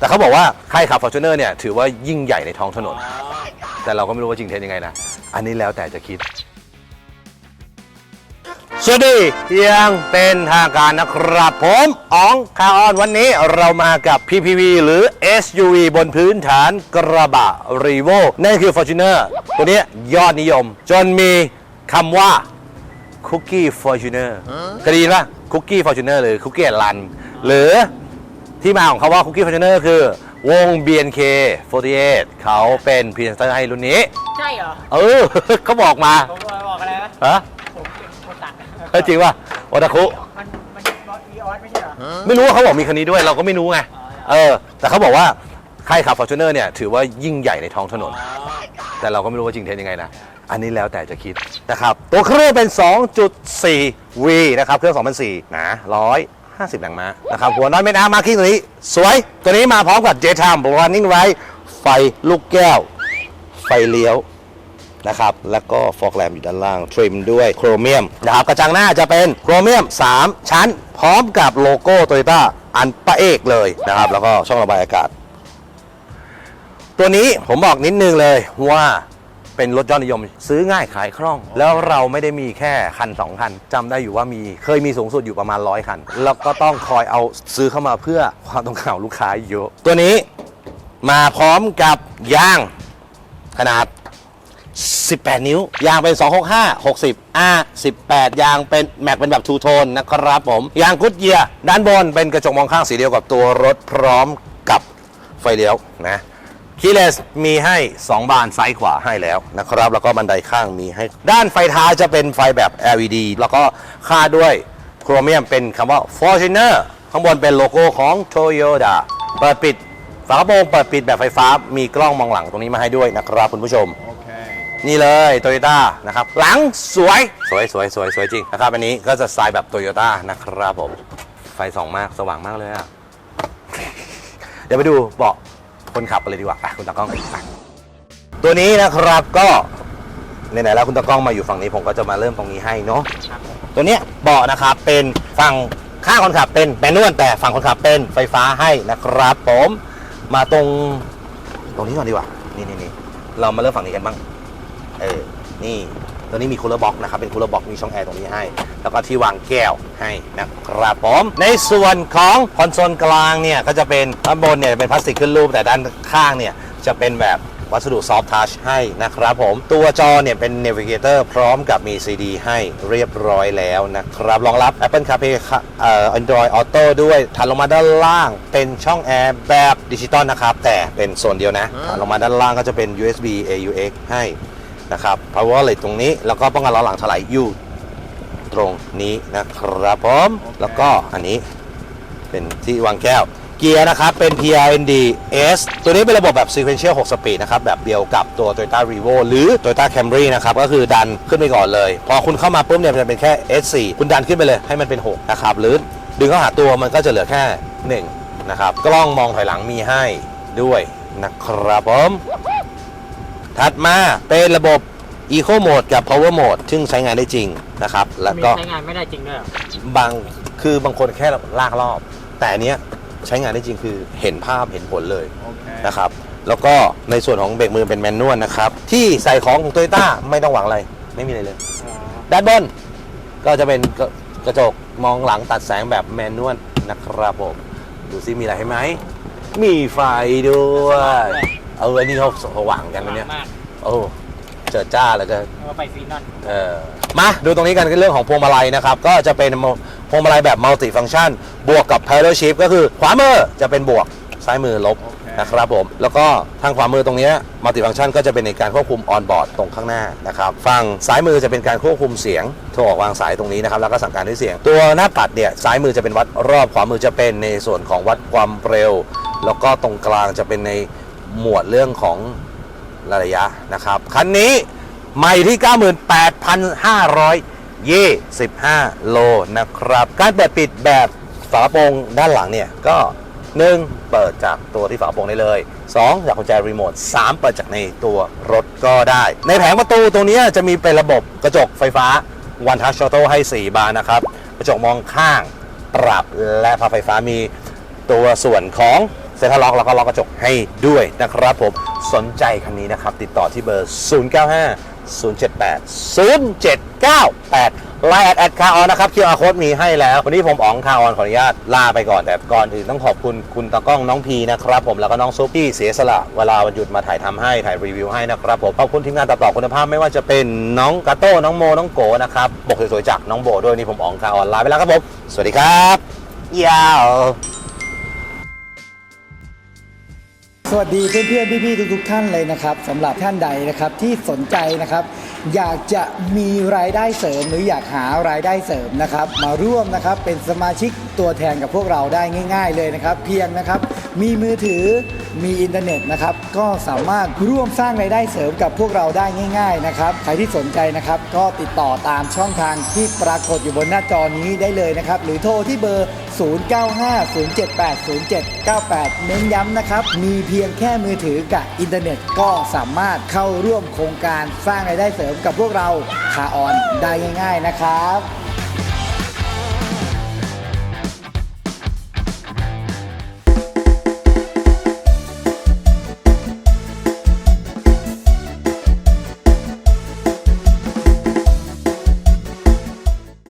แต่เขาบอกว่าใครขับ Fortuner เนี่ยถือว่ายิ่งใหญ่ในท้องถนน แต่เราก็ไม่รู้ว่าจริงเท็จยังไงนะ อันนี้แล้วแต่จะคิด สวัสดียังเป็นทางการนะครับ ผมอ๋องคาออนวันนี้เรามากับ PPV หรือ SUV บนพื้นฐานกระบะ r e v o นั่นคือ Fortuner ตัวนี้ยอดนิยม จนมีคำว่าคุกกี้ Fortuner เคยได้ยินป่ะคุกกี้ Fortuner หรือคุกกี้รันหรือ ที่มาของเขาว่าคุกกี้ Fortuner คือวง BNK48 เขาเป็นพรีเซนเตอร์ให้รุ่นนี้ ใช่เหรอ เออ เขาบอกมา ผมบอกอะไรนะฮะผมเป็นคนตัดเฮ้ยจริงป่ะโอตาคุ มันมันมีออสไม่ใช่เหรอไม่รู้ว่าเขาบอกมีคันนี้ด้วยเราก็ไม่รู้ไง เออ แต่เขาบอกว่าใครขับ Fortuner เนี่ย ถือว่ายิ่งใหญ่ในท้องถนน แต่เราก็ไม่รู้ว่าจริงเท็จยังไงนะ อันนี้แล้วแต่จะคิดนะครับ ตัวเครื่องเป็น 2.4 V นะครับ เครื่อง 2004หนา 50แรงม้านะครับหัวน้อยเม็ดอาร์มาร์คิงตัวนี้ สวยตัวนี้มาพร้อมกับ J-Time Running Light ไฟลูกแก้ว ไฟเลี้ยวนะครับแล้วก็ฟอกแลมอยู่ด้านล่าง ทริมด้วยโครเมียมนะครับกระจังหน้าจะเป็นโครเมียม 3 ชั้น พร้อมกับโลโก้โตโยต้าอันประเอกเลยนะครับ แล้วก็ช่องระบายอากาศ ตัวนี้ผมบอกนิดนึงเลยว่า เป็นรถยอดนิยม ซื้อง่ายขายคล่อง แล้วเราไม่ได้มีแค่คันสองคันจำได้อยู่ว่ามีเคยมีสูงสุดอยู่ประมาณร้อยคัน แล้วก็ต้องคอยเอาซื้อเข้ามาเพื่อความต้องการของลูกค้าเยอะตัวนี้มาพร้อมกับยางขนาด 18 นิ้ว ยางเป็น 265 60 R 18 ยางเป็นแม็กเป็นแบบทูโทนนะครับผม ยางกุดเยียร์ด้านบนเป็นกระจกมองข้างสีเดียวกับตัวรถพร้อมกับไฟเลี้ยวนะ คีเลสมีให้ 2 บานซ้ายขวาให้แล้วนะครับ แล้วก็บันไดข้างมีให้ ด้านไฟท้ายจะเป็นไฟแบบ LED แล้วก็ค่าดด้วยโครเมียมเป็นคำว่า Fortuner ข้างบนเป็นโลโก้ของ Toyota เปิดปิดฝากระโปรงเปิดปิดแบบไฟฟ้า มีกล้องมองหลังตรงนี้มาให้ด้วยนะครับคุณผู้ชม นี่เลยโตโยต้านะครับหลังสวยสวยสวยสวยสวยจริงนะครับอันนี้ก็จะสไตล์แบบโตโยต้านะครับผมไฟส่องมากสว่างมากเลยอะเดี๋ยวไปดูเบาะ คนขับไปเลยดีกว่าไปคุณตากล้องไปตัวนี้นะครับก็ไหนๆแล้วคุณตากล้องมาอยู่ฝั่งนี้ผมก็จะมาเริ่มตรงนี้ให้เนาะตัวเนี้ยเบาะนะครับเป็นฝั่งข้างคนขับเป็นแมนนวลแต่ฝั่งคนขับเป็นไฟฟ้าให้นะครับผมมาตรงตรงนี้ก่อนดีกว่านี่นี่นี่เรามาเริ่มฝั่งนี้กันบ้างเออ นี่ตัวนี้มีคูลเลอร์บ็อกนะครับ เป็นคูลเลอร์บ็อกมีช่องแอร์ตรงนี้ให้ แล้วก็ที่วางแก้วให้นะครับผม ในส่วนของคอนโซลกลางเนี่ย ก็จะเป็นด้านบนเนี่ยเป็นพลาสติกขึ้นรูป แต่ด้านข้างเนี่ย จะเป็นแบบวัสดุซอฟท์ทัชให้นะครับผม ตัวจอเนี่ยเป็น Navigator พร้อมกับมี CD ให้เรียบร้อยแล้วนะครับ รองรับ Apple CarPlay ค่ะเอ่อ Android Auto ด้วยถัดลงมาด้านล่างเป็นช่องแอร์แบบดิจิตอลนะครับ แต่เป็นโซนเดียวนะถัดลงมาด้านล่างก็จะเป็น USB AUX ให้ นะครับ power outlet ตรงนี้ แล้วก็ป้องกันล้อหลังถลายอยู่ตรงนี้นะครับผมแล้วก็อันนี้เป็นที่วางแก้ว เกียร์นะครับ เป็น PRND S ตัวนี้เป็นระบบแบบ Sequential 6 Speed นะครับ แบบเดียวกับตัว Toyota Revo หรือ Toyota Camry นะครับ ก็คือดันขึ้นไปก่อนเลย พอคุณเข้ามาปุ๊บเนี่ยมันจะเป็นแค่ S4 คุณดันขึ้นไปเลยให้มันเป็น 6 นะครับ หรือดึงเข้าหาตัวมันก็จะเหลือแค่ 1 นะครับ กล้องมองถอยหลังมีให้ด้วยนะครับผม ถัดมาเป็นระบบ Eco Mode กับ Power Mode ซึ่งใช้งานได้จริงนะครับ แล้วมีก็ใช้งานไม่ได้จริงด้วยเหรอบางคือบางคนแค่ลากรอบ แต่อันเนี้ยใช้งานได้จริงคือเห็นภาพเห็นผลเลยนะครับ แล้วก็ในส่วนของเบรกมือเป็นแมนนวลนะครับ ที่ใส่ของของโตโยต้าไม่ต้องหวังอะไร ไม่มีอะไรเลยด้านบนก็จะเป็นกระกระจกมองหลังตัดแสงแบบแมนนวลนะครับผม ดูซิมีอะไรให้ไหม มีไฟด้วย เอออันนี้เขาสว่างกันนะเนี่ยมากโอ้เจอจ้าแล้วก็เอาไปฟีนอน เออมาดูตรงนี้กันเรื่องของพวงมาลัยนะครับ ก็จะเป็นพวงมาลัยแบบมัลติฟัง c t ชันบวกกับ Paddle Shift ก็คือขวามือจะเป็นบวก ซ้ายมือลบนะครับผม แล้วก็ทางขวามือตรงเนี้มัลติฟัง c t ชันก็จะเป็นในการควบคุมออนบอร์ดตรงข้างหน้านะครับฝั่งซ้ายมือจะเป็นการควบคุมเสียงโทรออกวางสายตรงนี้นะครับ แล้วก็สั่งการด้วยเสียง ตัวหน้าปัดเนี่ยซ้ายมือจะเป็นวัดรอบขวามือจะเป็นในส่วนของวัดความเร็ว แล้วก็ตรงกลางจะเป็นใน หมวดเรื่องของระยะนะครับ คันนี้ใหม่ที่ 98,525 โลนะครับ การเปิดปิดแบบฝากระโปรงด้านหลังเนี่ยก็ 1. เปิดจากตัวที่ฝากระโปรงได้เลย 2. จากกุญแจรีโมท 3. เปิดจากในตัวรถก็ได้ ในแผงประตูตรงนี้จะมีเป็นระบบกระจกไฟฟ้า One Touch Auto ให้ 4 บานนะครับ กระจกมองข้างปรับและพับไฟฟ้ามีตัวส่วนของ เซ็นทรัลล็อกแล้วก็ล็อกกระจกให้ด้วยนะครับผมสนใจคันนี้นะครับ ติดต่อที่เบอร์ 095 078 0798ไลน์แอดแอดคาออนนะครับคิวอาร์โค้ดมีให้แล้ว วันนี้ผมอ๋องคาออนขออนุญาตลาไปก่อน แต่ก่อนอื่นต้องขอบคุณคุณตากล้องน้องพีนะครับผมแล้วก็น้องซุปที่เสียสละ เวลาวันหยุดมาถ่ายทำให้ถ่ายรีวิวให้นะครับผมขอบคุณทีมงานตัดต่อคุณภาพไม่ว่าจะเป็นน้องกาโต้น้องโมน้องโกนะครับบกสวยๆจากน้องโบด้วยนี่ผมอ๋องคาออนลาไปแล้วครับผมสวัสดีครับยาว สวัสดีเพื่อนๆพี่ๆทุกๆท่านเลยนะครับสำหรับท่านใดนะครับที่สนใจนะครับ อยากจะมีรายได้เสริมหรืออยากหารายได้เสริมนะครับ มาร่วมนะครับเป็นสมาชิกตัวแทนกับพวกเราได้ง่าย ๆ เลยนะครับ เพียงนะครับ มีมือถือมีอินเทอร์เน็ตนะครับ ก็สามารถร่วมสร้างรายได้เสริมกับพวกเราได้ง่าย ๆนะครับ ใครที่สนใจนะครับ ก็ติดต่อตามช่องทางที่ปรากฏอยู่บนหน้าจอนี้ได้เลยนะครับ หรือโทรที่เบอร์ 0950780798 เน้นย้ำนะครับ มีเพียงแค่มือถือกับอินเทอร์เน็ต ก็สามารถเข้าร่วมโครงการสร้างรายได้เสริมกับพวกเราคาออนได้ง่าย ๆนะครับ